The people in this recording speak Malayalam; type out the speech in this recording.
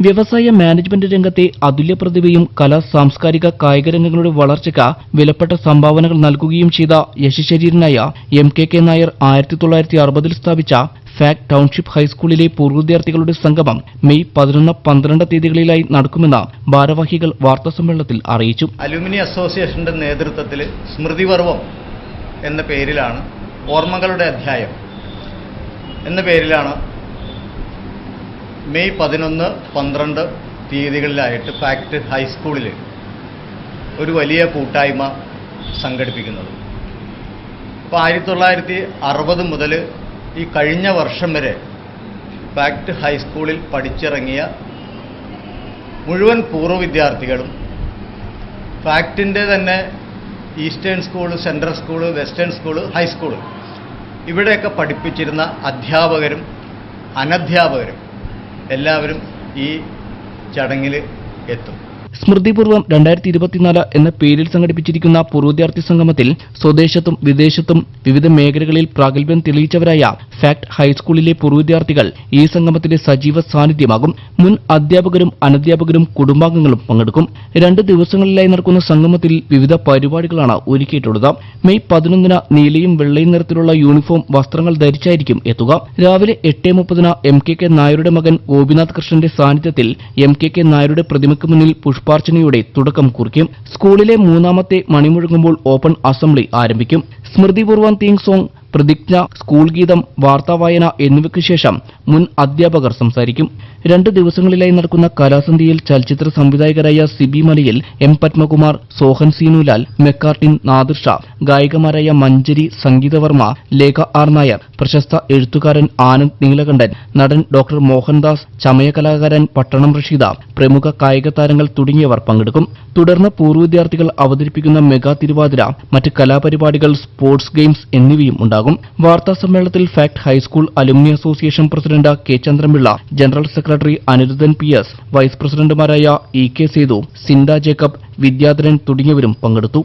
വ്യവസായ മാനേജ്മെന്റ് രംഗത്തെ അതുല്യ പ്രതിഭയും കലാ സാംസ്കാരിക കായിക രംഗങ്ങളുടെ വളർച്ചയ്ക്ക് വിലപ്പെട്ട സംഭാവനകൾ നൽകുകയും ചെയ്ത യശശരീരനായ എം കെ കെ നായർ ആയിരത്തി തൊള്ളായിരത്തി അറുപതിൽ സ്ഥാപിച്ച ഫാക്ട് ടൗൺഷിപ്പ് ഹൈസ്കൂളിലെ പൂർവ വിദ്യാർത്ഥികളുടെ സംഗമം മെയ് പതിനൊന്ന് പന്ത്രണ്ട് തീയതികളിലായി നടക്കുമെന്ന് ഭാരവാഹികൾ വാർത്താസമ്മേളനത്തിൽ അറിയിച്ചു. അലുമിനി അസോസിയേഷന്റെ നേതൃത്വത്തിൽ സ്മൃതിപർവം എന്ന പേരിലാണ് ഓർമ്മകളുടെ അധ്യായം. എന്ന പേരിലാണ് മെയ് പതിനൊന്ന് പന്ത്രണ്ട് തീയതികളിലായിട്ട് ഫാക്ട് ഹൈസ്കൂളിൽ ഒരു വലിയ കൂട്ടായ്മ സംഘടിപ്പിക്കുന്നത്. അപ്പോൾ ആയിരത്തി തൊള്ളായിരത്തി അറുപത് മുതൽ ഈ കഴിഞ്ഞ വർഷം വരെ ഫാക്ട് ഹൈസ്കൂളിൽ പഠിച്ചിറങ്ങിയ മുഴുവൻ പൂർവ വിദ്യാർത്ഥികളും ഫാക്ടിന്റെ തന്നെ eastern school central school western school high school ഇവിടെയൊക്കെ പഠിപ്പിച്ചിരുന്ന അധ്യാപകരും അനധ്യാപകരും എല്ലാവരും ഈ ചടങ്ങിൽ എത്തും. സ്മൃതിപൂർവം രണ്ടായിരത്തി ഇരുപത്തിനാല് എന്ന പേരിൽ സംഘടിപ്പിച്ചിരിക്കുന്ന പൂർവ വിദ്യാർത്ഥി സംഗമത്തിൽ സ്വദേശത്തും വിദേശത്തും വിവിധ മേഖലകളിൽ പ്രാഗൽഭ്യം തെളിയിച്ചവരായ ഫാക്ട് ഹൈസ്കൂളിലെ പൂർവ വിദ്യാർത്ഥികൾ ഈ സംഗമത്തിന്റെ സജീവ സാന്നിധ്യമാകും. മുൻ അധ്യാപകരും അനധ്യാപകരും കുടുംബാംഗങ്ങളും പങ്കെടുക്കും. രണ്ട് ദിവസങ്ങളിലായി നടക്കുന്ന സംഗമത്തിൽ വിവിധ പരിപാടികളാണ് ഒരുക്കിയിട്ടുള്ളത്. മെയ് പതിനൊന്നിന് നീലയും വെള്ളയും നിറത്തിലുള്ള യൂണിഫോം വസ്ത്രങ്ങൾ ധരിച്ചായിരിക്കും എത്തുക. രാവിലെ എട്ട് മുപ്പതിന് എം കെ കെ നായരുടെ മകൻ ഗോപിനാഥ് കൃഷ്ണന്റെ സാന്നിധ്യത്തിൽ എം കെ കെ നായരുടെ പ്രതിമയ്ക്ക് മുന്നിൽ പുഷ്പാർച്ചനയോടെ തുടക്കം കുറിക്കും. സ്കൂളിലെ മൂന്നാമത്തെ മണിമുഴങ്ങുമ്പോൾ ഓപ്പൺ അസംബ്ലി ആരംഭിക്കും. സ്മൃതിപൂർവം തീം സോങ് പ്രതിജ്ഞ സ്കൂൾ ഗീതം വാർത്താവായന എന്നിവയ്ക്ക് ശേഷം മുൻ അധ്യാപകർ സംസാരിക്കും. രണ്ട് ദിവസങ്ങളിലായി നടക്കുന്ന കലാസന്ധിയിൽ ചലച്ചിത്ര സംവിധായകരായ സിബി മലയിൽ എം പത്മകുമാർ സോഹൻ സീനുലാൽ മെക്കാർട്ടിൻ നാദിർഷ ഗായികമാരായ മഞ്ജരി സംഗീതവർമ്മ ലേഖ ആർ നായർ പ്രശസ്ത എഴുത്തുകാരൻ ആനന്ദ് നീലകണ്ഠൻ നടൻ ഡോക്ടർ മോഹൻദാസ് ചമയ കലാകാരൻ പട്ടണം റഷീദ പ്രമുഖ കായിക താരങ്ങൾ തുടങ്ങിയവർ പങ്കെടുക്കും. തുടർന്ന് പൂർവ വിദ്യാർത്ഥികൾ അവതരിപ്പിക്കുന്ന മെഗാ തിരുവാതിര മറ്റ് കലാപരിപാടികൾ സ്പോർട്സ് ഗെയിംസ് എന്നിവയും ഉണ്ടാകും. വാർത്താ സമ്മേളനത്തിൽ FACT high school alumni association president K Chandramilla general secretary Anirudhan P S vice പ്രസിഡന്റുമാരായ ഇ കെ സേതു സിന്ത ജേക്കബ് വിദ്യാധരൻ തുടങ്ങിയവരും പങ്കെടുത്തു.